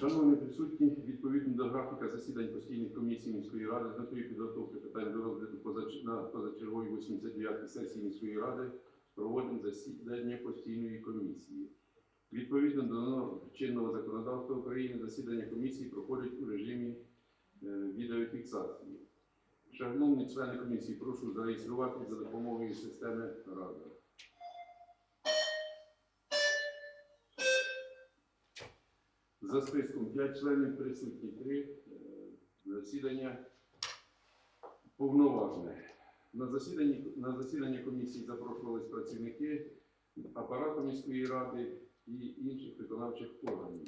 Шановні присутні, відповідно до графіка засідань постійних комісій міської ради з метою підготовки питань до розгляду на позачерговій 89-й сесії міської ради проводимо засідання постійної комісії. Відповідно до норм чинного законодавства України засідання комісії проходять у режимі е, відеофіксації. Шановні члени комісії, прошу зареєструватися за допомогою системи Рада. За списком 5 членів присутні 3. Засідання повноважне. На засіданні, на засідання комісії запрошувались працівники апарату міської ради і інших виконавчих органів.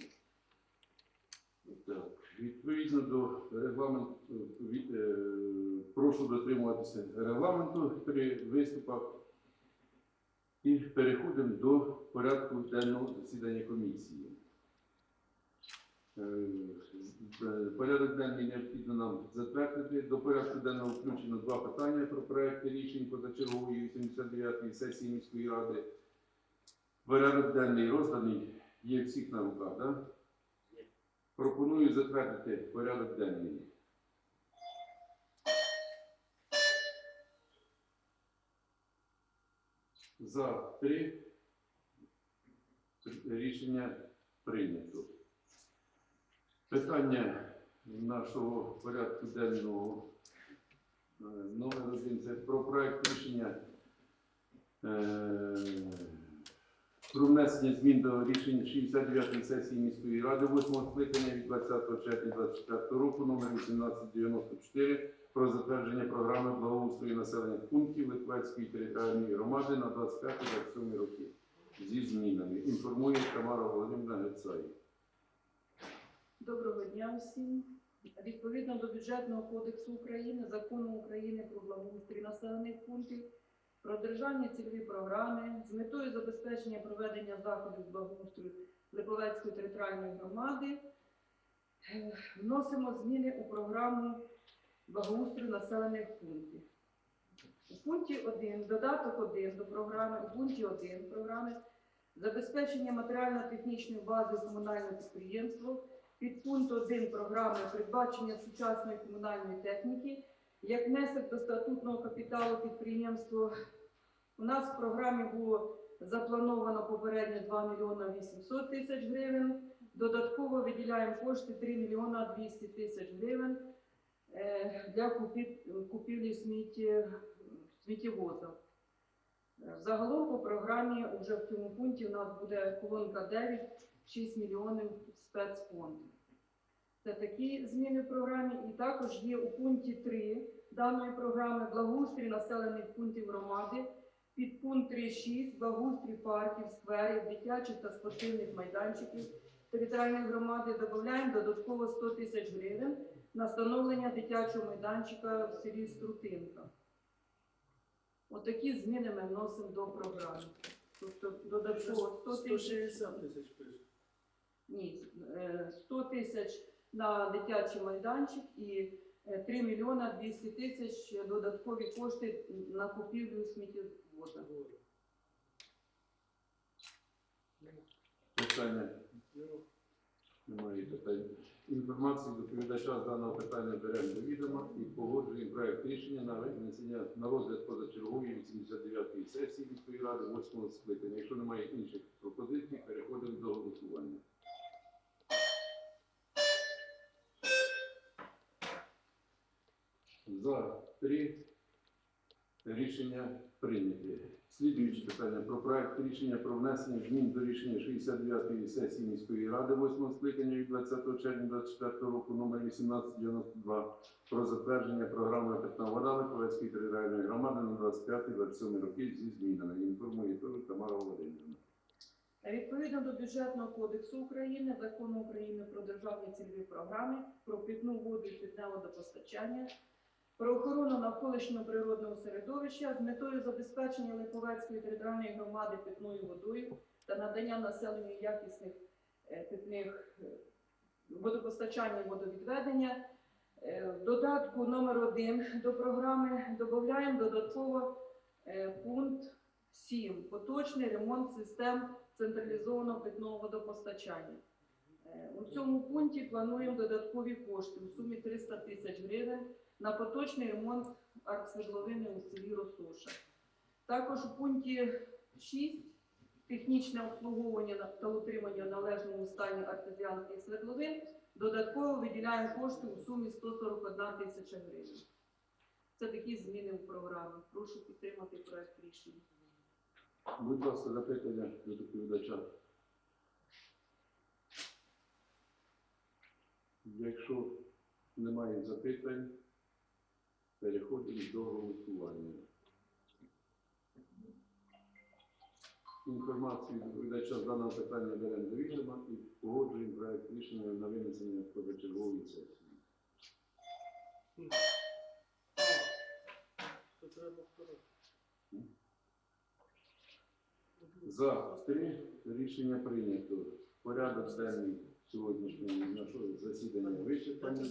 Так, відповідно до регламенту, від- е, прошу дотримуватися регламенту при виступах і переходимо до порядку денного засідання комісії. Е, Порядок денний необхідно нам затвердити. До порядку денного включено два питання про проекти рішень позачергової 89-ї сесії міської ради. Порядок денний розданий є всіх на руках, так? Пропоную затвердити порядок денний. За три рішення прийнято. Питання нашого порядку денного е, номер один це про проект рішення е, про внесення змін до рішення 69-ї сесії міської ради 8 скликання від 20 червня 2024 року номер 1894 про затвердження програми благоустрою населених пунктів Литвецької територіальної громади на 25-27 роки зі змінами. Інформує Тамара Володимирівна Гецаєва. Доброго дня усім. Відповідно до бюджетного кодексу України, закону України про благоустрій населених пунктів, про державні цільові програми з метою забезпечення проведення заходів з благоустрою Липовецької територіальної громади е, вносимо зміни у програму благоустрою населених пунктів. У пункті 1, додаток 1 до програми, у пункті 1 програми забезпечення матеріально-технічної бази комунального підприємства під пункт 1 програми передбачення сучасної комунальної техніки як внесок до статутного капіталу підприємства. У нас в програмі було заплановано попередньо 2 мільйона 800 тисяч гривень. Додатково виділяємо кошти 3 мільйона 200 тисяч гривень е, для купівлі сміттєвоза. Загалом по програмі вже в цьому пункті у нас буде колонка 9 6 мільйонів спецфонду. Це такі зміни в програмі. І також є у пункті 3 даної програми благоустрій населених пунктів громади. Під пункт 3.6 благоустрій парків, скверів, дитячих та спортивних майданчиків територіальної громади додаємо додатково 100 тисяч гривень на встановлення дитячого майданчика в селі Струтинка. Отакі зміни ми вносимо до програми. Тобто додатково 100 тисяч 160 тисяч пише. Ні, е, 100 тисяч на дитячий майданчик і е, 3 мільйона 200 тисяч додаткові кошти на купівлю сміттєвоза. Питання немає питань. Інформацію доповідача з даного питання беремо до відома і погоджуємо проект рішення на винесення на розгляд позачергової 89-ї сесії міської ради 8 скликання. Якщо немає інших пропозицій, переходимо до голосування. За три рішення прийняті. Слідуюче питання про проект рішення про внесення змін до рішення 69-ї сесії міської ради 8 скликання від 20 червня 2024 року номер 1892 про затвердження програми питна вода Липовецької територіальної громади на 25-27 роки зі змінами. Інформує Тамара Володимирівна. Відповідно до бюджетного кодексу України, закону України про державні цільові програми, про питну воду і питне водопостачання, про охорону навколишнього природного середовища з метою забезпечення Липовецької територіальної громади питною водою та надання населенню якісних е, питних е, водопостачання і водовідведення. Е, В додатку номер 1 до програми додаємо додатково пункт 7. Поточний ремонт систем централізованого питного водопостачання. Е, У цьому пункті плануємо додаткові кошти у сумі 300 тисяч гривень на поточний ремонт артсвердловини у селі Росоша. Також у пункті 6 технічне обслуговування та утримання в належному стані артезіанських свердловин додатково виділяємо кошти у сумі 141 тисяча гривень. Це такі зміни у програмі. Прошу підтримати проект рішення. Будь ласка, запитання до доповідача. Якщо немає запитань, переходимо до голосування. Інформацію від доповідача з даного питання беремо до відома і погоджуємо проект рішення на винесення позачергової сесії. За три рішення прийнято. Порядок денний сьогоднішнього нашого засідання вичерпано.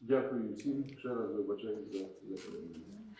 Дякую всім. Ще раз вибачаю за запитання.